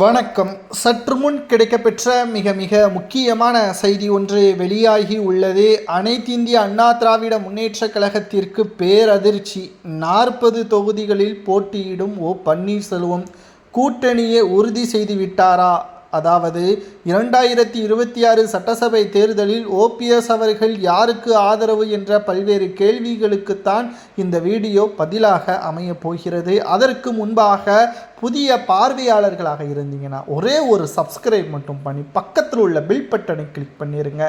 வணக்கம். சற்று முன் கிடைக்கப்பெற்ற மிக மிக முக்கியமான செய்தி ஒன்று வெளியாகி உள்ளது. அனைத்திந்திய அண்ணா திராவிட முன்னேற்ற கழகத்திற்கு பேரதிர்ச்சி. நாற்பது தொகுதிகளில் போட்டியிடும் ஓ பன்னீர்செல்வம். கூட்டணியை உறுதி செய்து விட்டாரா அதாவது இரண்டாயிரத்தி இருபத்தி ஆறு சட்டசபை தேர்தலில் ஓபிஎஸ் அவர்கள் யாருக்கு ஆதரவு என்ற பல்வேறு கேள்விகளுக்குத்தான் இந்த வீடியோ பதிலாக அமையப் போகிறது. அதற்கு முன்பாக புதிய பார்வையாளர்களாக இருந்தீங்கன்னா ஒரே ஒரு சப்ஸ்கிரைப் மட்டும் பண்ணி பக்கத்தில் உள்ள பில் பட்டனை கிளிக் பண்ணிடுங்க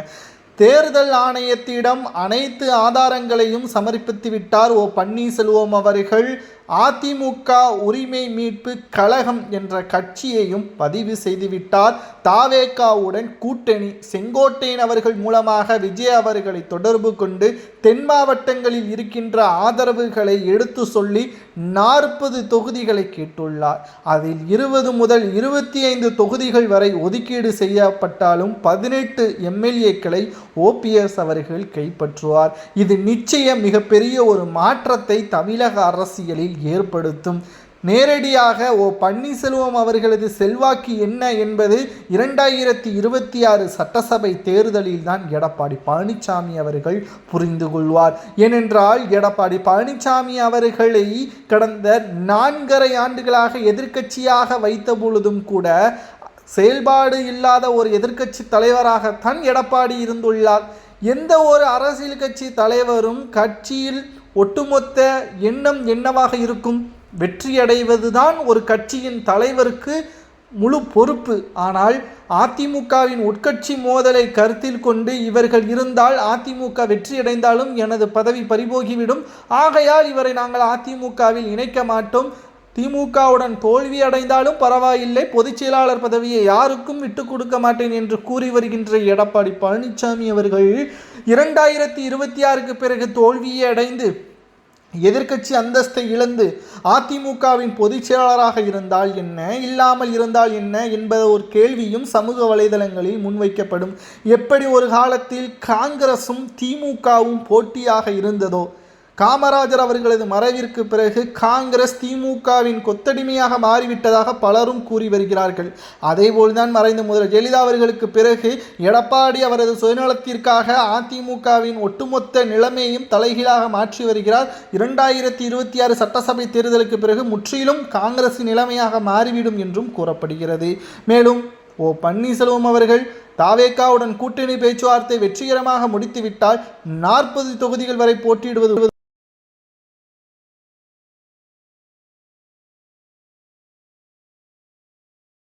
தேர்தல் ஆணையத்திடம் அனைத்து ஆதாரங்களையும் சமர்ப்பித்து விட்டார் ஓ பன்னீர்செல்வம் அவர்கள். அதிமுக உரிமை மீட்பு கழகம் என்ற கட்சியையும் பதிவு செய்துவிட்டார். தாவேகாவுடன் கூட்டணி செங்கோட்டையன் அவர்கள் மூலமாக விஜய் அவர்களை தொடர்பு கொண்டு தென் மாவட்டங்களில் இருக்கின்ற ஆதரவுகளை எடுத்து சொல்லி நாற்பது தொகுதிகளை கேட்டுள்ளார். அதில் இருபது முதல் இருபத்தி ஐந்து தொகுதிகள் வரை ஒதுக்கீடு செய்யப்பட்டாலும் பதினெட்டு எம்எல்ஏக்களை ஓபிஎஸ் அவர்கள் கைப்பற்றுவார். இது நிச்சயம் மிகப்பெரிய ஒரு மாற்றத்தை தமிழக அரசியலில் ஏற்படுத்தும். நேரடியாக ஓ பன்னீர்செல்வம் அவர்களது செல்வாக்கு என்ன என்பது இரண்டாயிரத்தி இருபத்தி ஆறு சட்டசபை தேர்தலில் தான் எடப்பாடி பழனிசாமி அவர்கள் புரிந்து கொள்வார். ஏனென்றால் எடப்பாடி பழனிசாமி அவர்களை கடந்த நான்கரை ஆண்டுகளாக எதிர்க்கட்சியாக வைத்த பொழுதும் கூட செயல்பாடு இல்லாத ஒரு எதிர்க்கட்சி தலைவராகத்தான் எடப்பாடி இருந்துள்ளார். எந்த ஒரு அரசியல் கட்சி தலைவரும் கட்சியில் ஒட்டுமொத்த எண்ணம் என்னவாக இருக்கும்? வெற்றியடைவதுதான் ஒரு கட்சியின் தலைவருக்கு முழு பொறுப்பு. ஆனால் அதிமுகவின் உட்கட்சி மோதலை கருத்தில் கொண்டு இவர்கள் இருந்தால் அதிமுக வெற்றியடைந்தாலும் எனது பதவி பறிபோகிவிடும். ஆகையால் இவரை நாங்கள் அதிமுகவில் இணைக்க மாட்டோம். திமுகவுடன் தோல்வி அடைந்தாலும் பரவாயில்லை. பொதுச் செயலாளர் பதவியை யாருக்கும் விட்டு கொடுக்க மாட்டேன் என்று கூறி வருகின்ற எடப்பாடி பழனிசாமி அவர்கள் இரண்டாயிரத்தி இருபத்தி ஆறுக்கு பிறகு தோல்வியை அடைந்து எதிர்க்கட்சி அந்தஸ்தை இழந்து அதிமுகவின் பொதுச் செயலாளராக இருந்தால் என்ன? இல்லாமல் இருந்தால் என்ன? என்பது ஒரு கேள்வியும் சமூக வலைதளங்களில் முன்வைக்கப்படும். எப்படி ஒரு காலத்தில் காங்கிரசும் திமுகவும் போட்டியாக இருந்ததோ? காமராஜர் அவர்களது மறைவிற்கு பிறகு காங்கிரஸ் திமுகவின் கொத்தடிமையாக மாறிவிட்டதாக பலரும் கூறி வருகிறார்கள். அதேபோல்தான் மறைந்த முதல்வர் ஜெயலலிதா அவர்களுக்கு பிறகு எடப்பாடி அவரது சுயநலத்திற்காக அதிமுகவின் ஒட்டுமொத்த நிலைமையும் தலைகீழாக மாற்றி வருகிறார். இரண்டாயிரத்தி இருபத்தி ஆறு சட்டசபை தேர்தலுக்கு பிறகு முற்றிலும் காங்கிரசின் நிலைமையாக மாறிவிடும் என்றும் கூறப்படுகிறது. மேலும் ஓ பன்னீர்செல்வம் அவர்கள் தாவேக்காவுடன் கூட்டணி பேச்சுவார்த்தை வெற்றிகரமாக முடித்துவிட்டால் நாற்பது தொகுதிகள் வரை போட்டியிடுவது